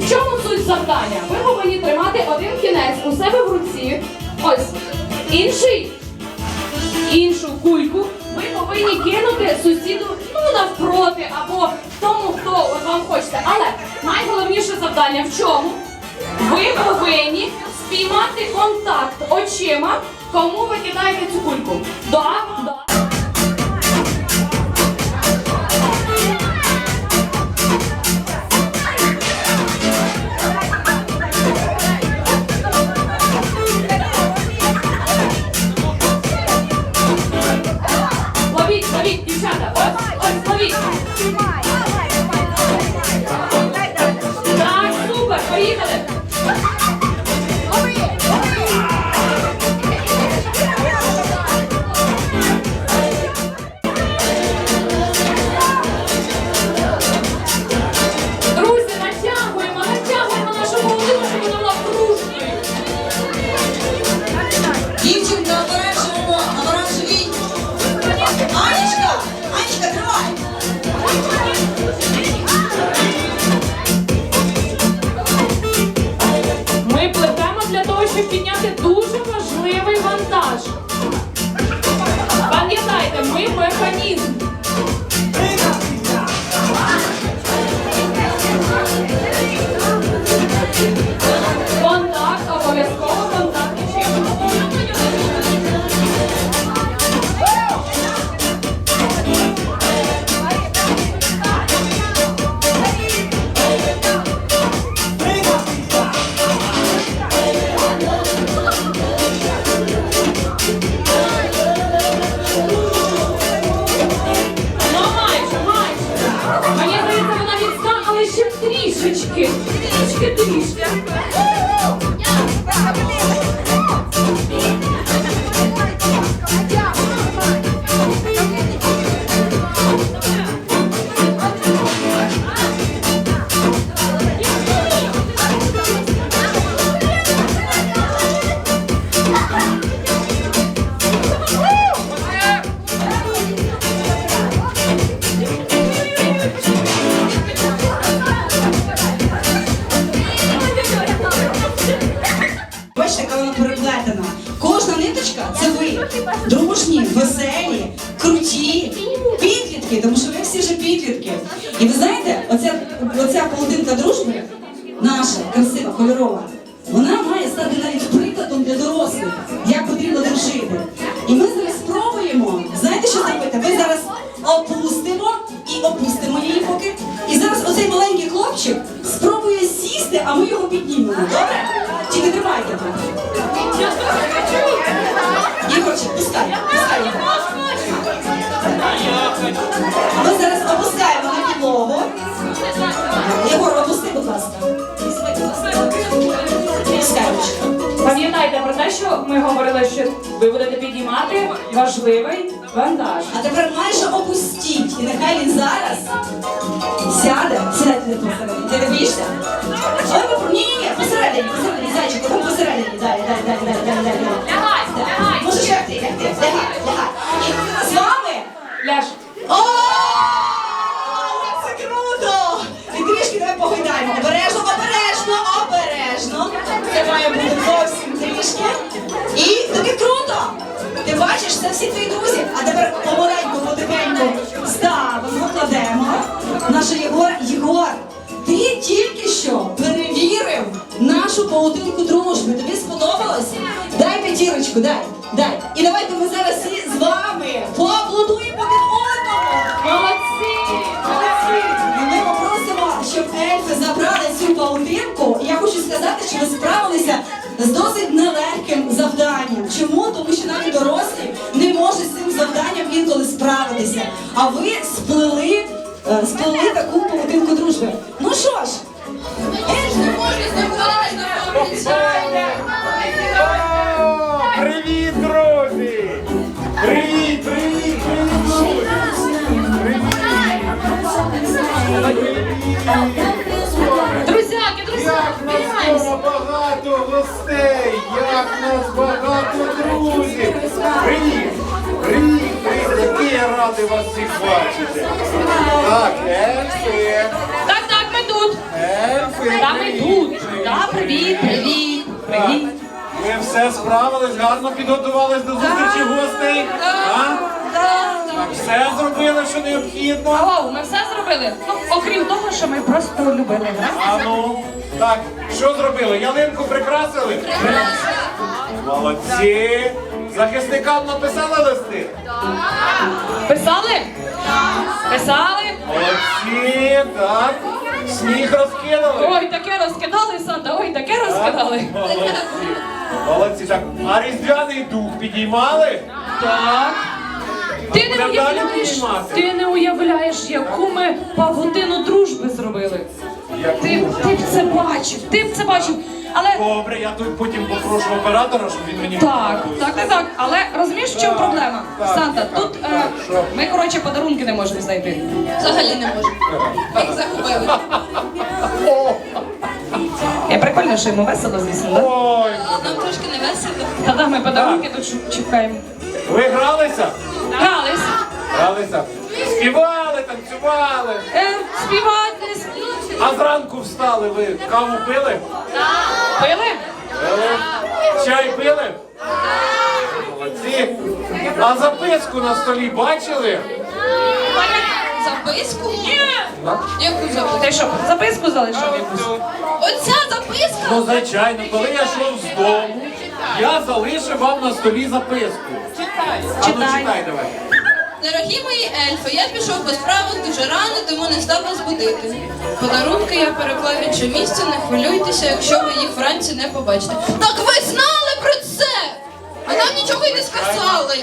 В чому суть завдання? Ви повинні тримати один кінець у себе в руці. Ось інший. Іншу кульку ви повинні кинути сусіду ну навпроти або тому, хто вам хочете. Але найголовніше завдання в чому? Ви повинні спіймати контакт очима, кому ви кидаєте цю кульку. Да, да. Трішечки. Трішки, трішки. Для дорослих, як потрібно дружити. Пам'ятайте про те, що ми говорили, що ви будете піднімати важливий вантаж. А тепер майже опустіть. І нехай він зараз сяде. Сядьте посередині. Ти не боїшся? Ой, ні, ні, ні, посередині, посередині, зайчику, ви посередині. Далі, далі, далі, далі, далі, далі. Лягай, лягай. Ти, як ти, лягай, лягай. І з вами Ляж. О, трішки. І тобі круто! Ти бачиш, це всі твої друзі. А тепер помаленьку, потихеньку ставимо, кладемо. Наша Єгор, Єгор, ти тільки що перевірив нашу паутинку дружби. Тобі сподобалось? Дай п'ятірочку, дай, дай. І давайте ми зараз всі з вами поаплодуємо один одному. Молодці! Молодці! Ми попросимо, щоб ельфи забрали цю паутинку. І я хочу сказати, що ви справилися справитися. А ви сплели, е, сплели таку поведінку дружби. Ну що ж, е, Привіт, друзі! Привіт, привіт, привіт! привіт! друзяки, піднімаємося! Багато гостей, як нас багато друзів! Привіт! Радий вас всіх бачити. Так, ельфи. Так, так, ми тут. Ельфи. Та ми привіт, тут. привіт. Привіт, привіт, привіт. Ви все справились, гарно підготувались до зустрічі гостей. А? Так, все зробили, що необхідно. Алло, ми все зробили. Ну, окрім того, що ми просто любили грати. А ну, так, що зробили? Ялинку прикрасили? Молодці! Захисникам написали листи? Писали? Писали? Молодці, так. Сніг розкинули. Ой, таке розкидали, Санта, ой, таке розкидали. Молодці. Молодці, так. А різдвяний дух підіймали? Так. Ти не Будемо далі уявляєш, ти не уявляєш, яку ми павутину дружби зробили. Ти, ти б це бачив, ти б це бачив. Але Добре, я тут потім попрошу оператора, щоб він мені так, так, так, так. Але розумієш, в чому проблема? так, Санта, так, тут так, е, що? ми, коротше, подарунки не можемо знайти. Взагалі не можемо. Ми їх загубили. О, Я прикольно, що йому весело, звісно, так? Ой, Нам трошки не весело. Та да, ми подарунки тут шу- чекаємо. ви гралися? Грались. Гралися. Співали, танцювали. Е, співати, не співати. А зранку встали ви каву пили? Пили? Пили? Чай пили? Молодці. А записку на столі бачили? Записку? Так. Яку записку? Ти що, записку залишив якусь? Оця записка? Ну, звичайно, коли я йшов з дому, я залишив вам на столі записку. А ну Читай. читай давай. Дорогі мої ельфи, я пішов по справах дуже рано, тому не став вас будити. Подарунки я переклав інше місце, не хвилюйтеся, якщо ви їх вранці не побачите. Так ви знали про це! А нам нічого й не сказали.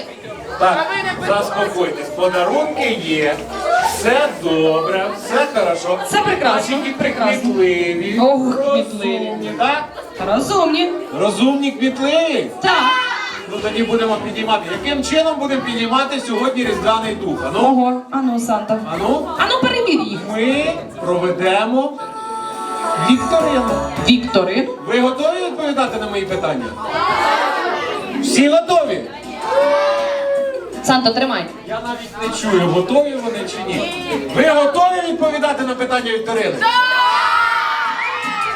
Так, заспокойтесь, подарунки є, все добре, все хорошо. Все прекрасно, діти прекрасно. кмітливі, Ох, розумні, так? Розумні. Розумні, кмітливі. Так. Ну тоді будемо піднімати. Яким чином будемо піднімати сьогодні різдвяний дух? Ану, Ого, ану, Санта. ану, Ану, перевір їх. ми проведемо вікторину. Віктори. Ви готові відповідати на мої питання? Всі готові? Санта, тримай. Я навіть не чую, готові вони чи ні. Ви готові відповідати на питання Вікторини?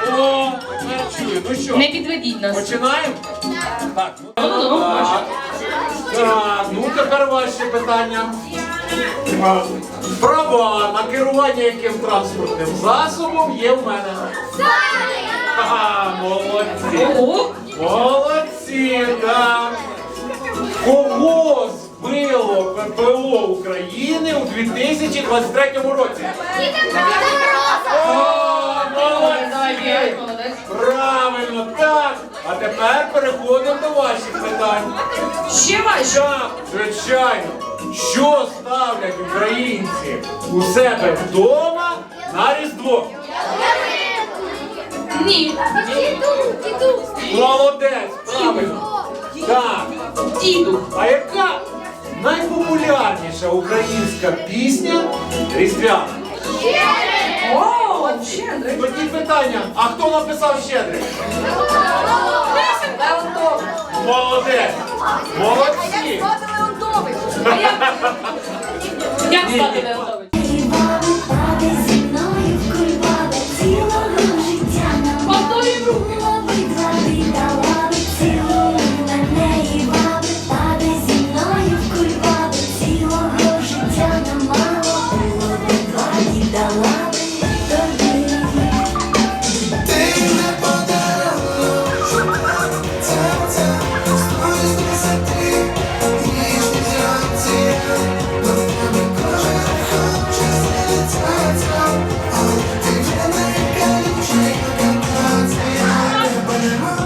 О, тепер чую. Ну що, Не підведіть нас. починаємо? Так, ну Ну, так. Так, ну тепер ваші питання. Права на керування яким транспортним засобом є в мене. Ага, молодці. Ого. Молодці, так. Кого збило ППО України у 2023 році? О, молодці! Правильно, так. А тепер переходимо до ваших питань. Ще важче. Так, звичайно. Що ставлять українці у себе вдома на Різдво? Ні. Молодець, правильно. Так. Діду. А яка найпопулярніша українська пісня Різдвяна? О. Тоді питання, а хто написав щедрик? Молодець! Молодці! Як звати Леонтович? Паде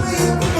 Música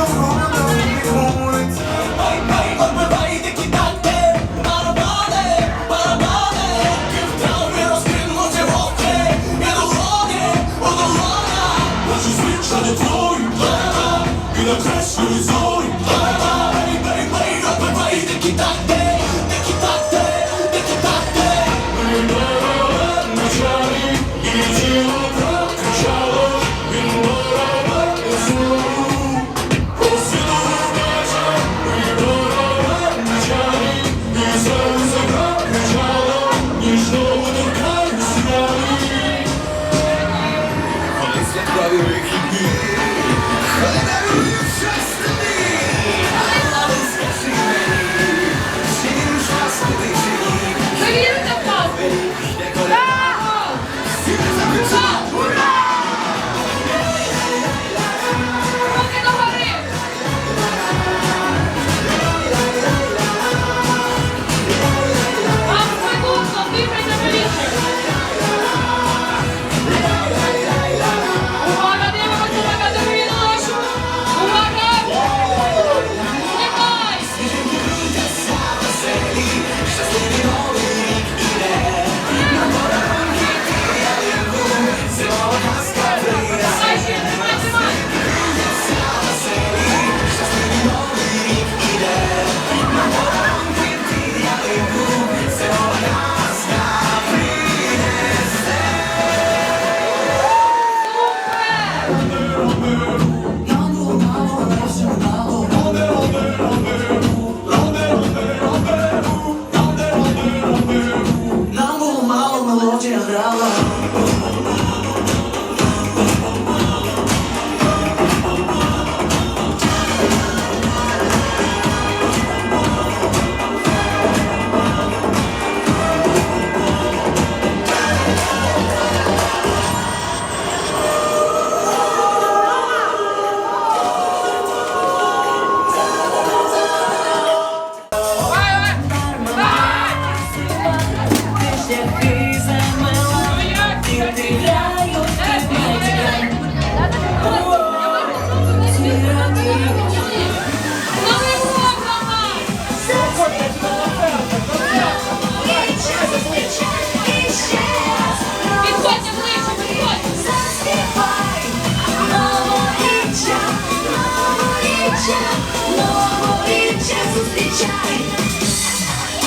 зустрічай,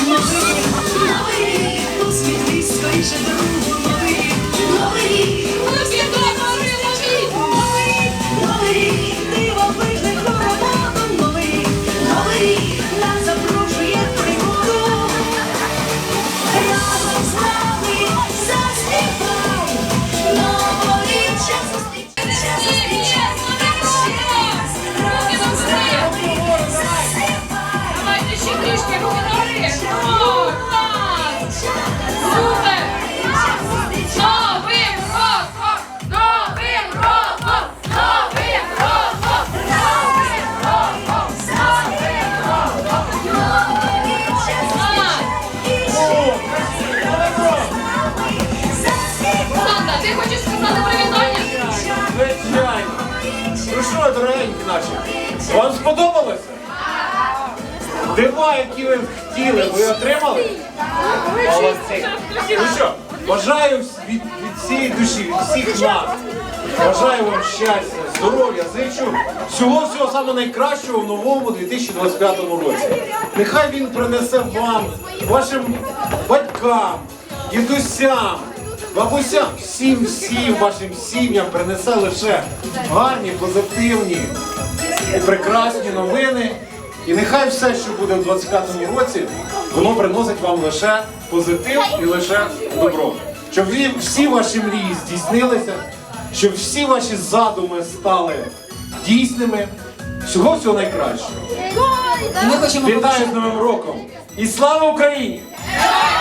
новий, новий, посміхнись скоріше друг. Звичайно. Ну що, дорогенькі наші, вам сподобалося? Дива, які ви хотіли, ви отримали? Молодці. Ну що, бажаю від, від всієї душі, від всіх нас. Бажаю вам щастя, здоров'я, зичу всього всього саме найкращого в новому 2025 році. Нехай він принесе вам, вашим батькам, дідусям, бабусям, всім всім вашим сім'ям принесе лише гарні, позитивні і прекрасні новини. І нехай все, що буде в 25-му році, воно приносить вам лише позитив і лише добро. Щоб всі ваші мрії здійснилися, щоб всі ваші задуми стали дійсними. Всього всього найкращого. Ми хочемо Вітаю з Новим роком! І слава Україні! Героям